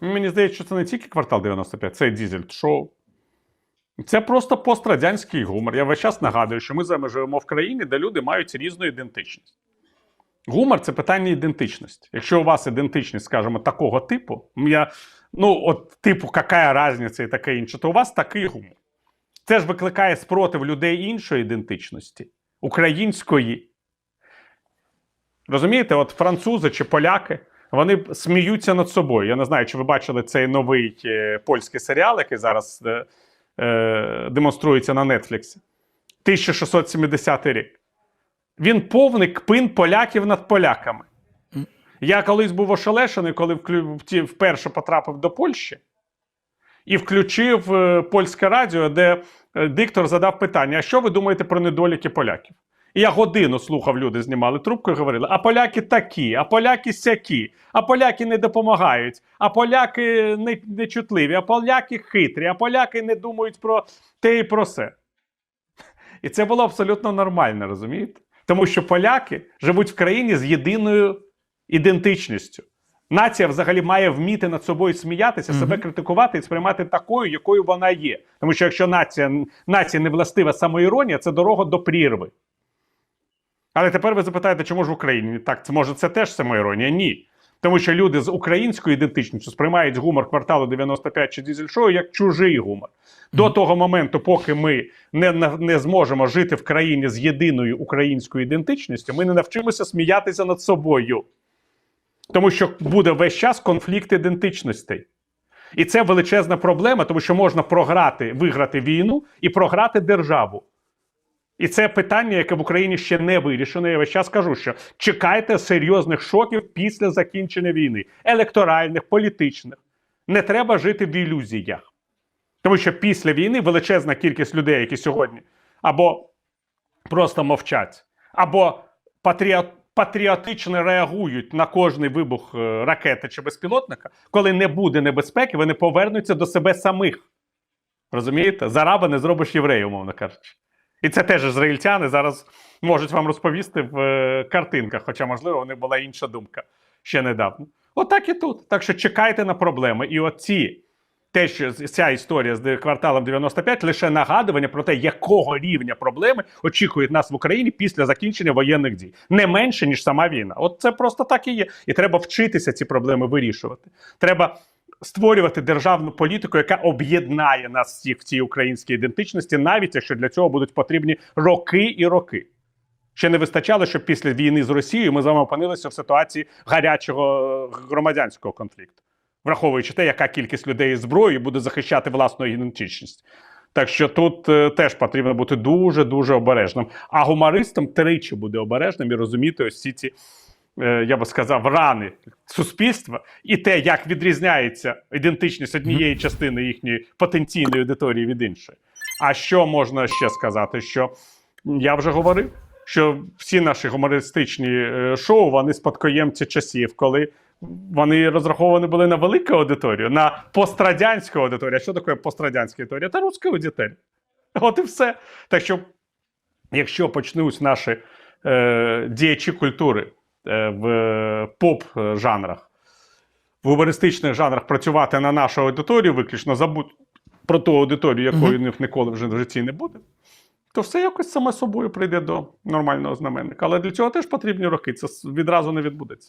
Мені здається, що це не тільки квартал 95, це дізель шоу. Це просто пострадянський гумор. Я весь час нагадую, що ми з вами живемо в країні, де люди мають різну ідентичність. Гумор це питання ідентичності. Якщо у вас ідентичність, скажімо, такого типу, я, ну, от типу, яка різниця і таке інше, то у вас такий гумор. Це ж викликає спротив людей іншої ідентичності, української. Розумієте, от французи чи поляки, вони сміються над собою. Я не знаю, чи ви бачили цей новий е, польський серіал, який зараз е, е, демонструється на Нетфліксі. 1670 рік. Він повний кпин поляків над поляками. Я колись був ошелешений, коли вклю- вперше потрапив до Польщі і включив е, польське радіо, де диктор задав питання: а що ви думаєте про недоліки поляків? І я годину слухав, люди знімали трубку і говорили: а поляки такі, а поляки сякі, а поляки не допомагають, а поляки не, нечутливі, а поляки хитрі, а поляки не думають про те і про все. І це було абсолютно нормально, розумієте? Тому що поляки живуть в країні з єдиною ідентичністю. Нація взагалі має вміти над собою сміятися, себе критикувати і сприймати такою, якою вона є. Тому що якщо нація, нації не властива самоіронія, це дорога до прірви. Але тепер ви запитаєте, чому ж в Україні? Так, це може це теж самоіронія? Ні. Тому що люди з українською ідентичністю сприймають гумор кварталу 95 чи дізель шоу як чужий гумор. До того моменту, поки ми не, не зможемо жити в країні з єдиною українською ідентичністю, ми не навчимося сміятися над собою. Тому що буде весь час конфлікт ідентичностей. І це величезна проблема, тому що можна програти, виграти війну і програти державу. І це питання, яке в Україні ще не вирішено. Я весь час кажу, що чекайте серйозних шоків після закінчення війни, електоральних, політичних. Не треба жити в ілюзіях. Тому що після війни величезна кількість людей, які сьогодні або просто мовчать, або патріот, патріотично реагують на кожний вибух е, ракети чи безпілотника, коли не буде небезпеки, вони повернуться до себе самих. Розумієте? За раба не зробиш єврея, умовно кажучи. І це теж ізраїльтяни зараз можуть вам розповісти в е, картинках, хоча, можливо, них була інша думка ще недавно. Отак і тут. Так що чекайте на проблеми. І оці, те, що ця історія з кварталом 95, лише нагадування про те, якого рівня проблеми очікують нас в Україні після закінчення воєнних дій. Не менше, ніж сама війна. От це просто так і є. І треба вчитися ці проблеми вирішувати. Треба створювати державну політику, яка об'єднає нас всіх в цій українській ідентичності, навіть якщо для цього будуть потрібні роки і роки. Ще не вистачало, щоб після війни з Росією ми з вами опинилися в ситуації гарячого е, громадянського конфлікту, враховуючи те, яка кількість людей із зброєю буде захищати власну ідентичність. Так що тут е, теж потрібно бути дуже дуже обережним. А гумористам тричі буде обережним і розуміти ось ці ці, я би сказав, рани суспільства і те, як відрізняється ідентичність однієї частини їхньої потенційної аудиторії від іншої. А що можна ще сказати? Що я вже говорив, що всі наші гумористичні е, шоу вони спадкоємці часів, коли вони розраховані були на велику аудиторію, на пострадянську аудиторію. А що таке пострадянська аудиторія? Та руська аудиторія. От і все. Так що, якщо почнуть наші е, діячі культури е, в поп-жанрах, в гумористичних жанрах працювати на нашу аудиторію, виключно забудь про ту аудиторію, якої в них ніколи вже в житті не буде, то все якось саме собою прийде до нормального знаменника. Але для цього теж потрібні роки. Це відразу не відбудеться.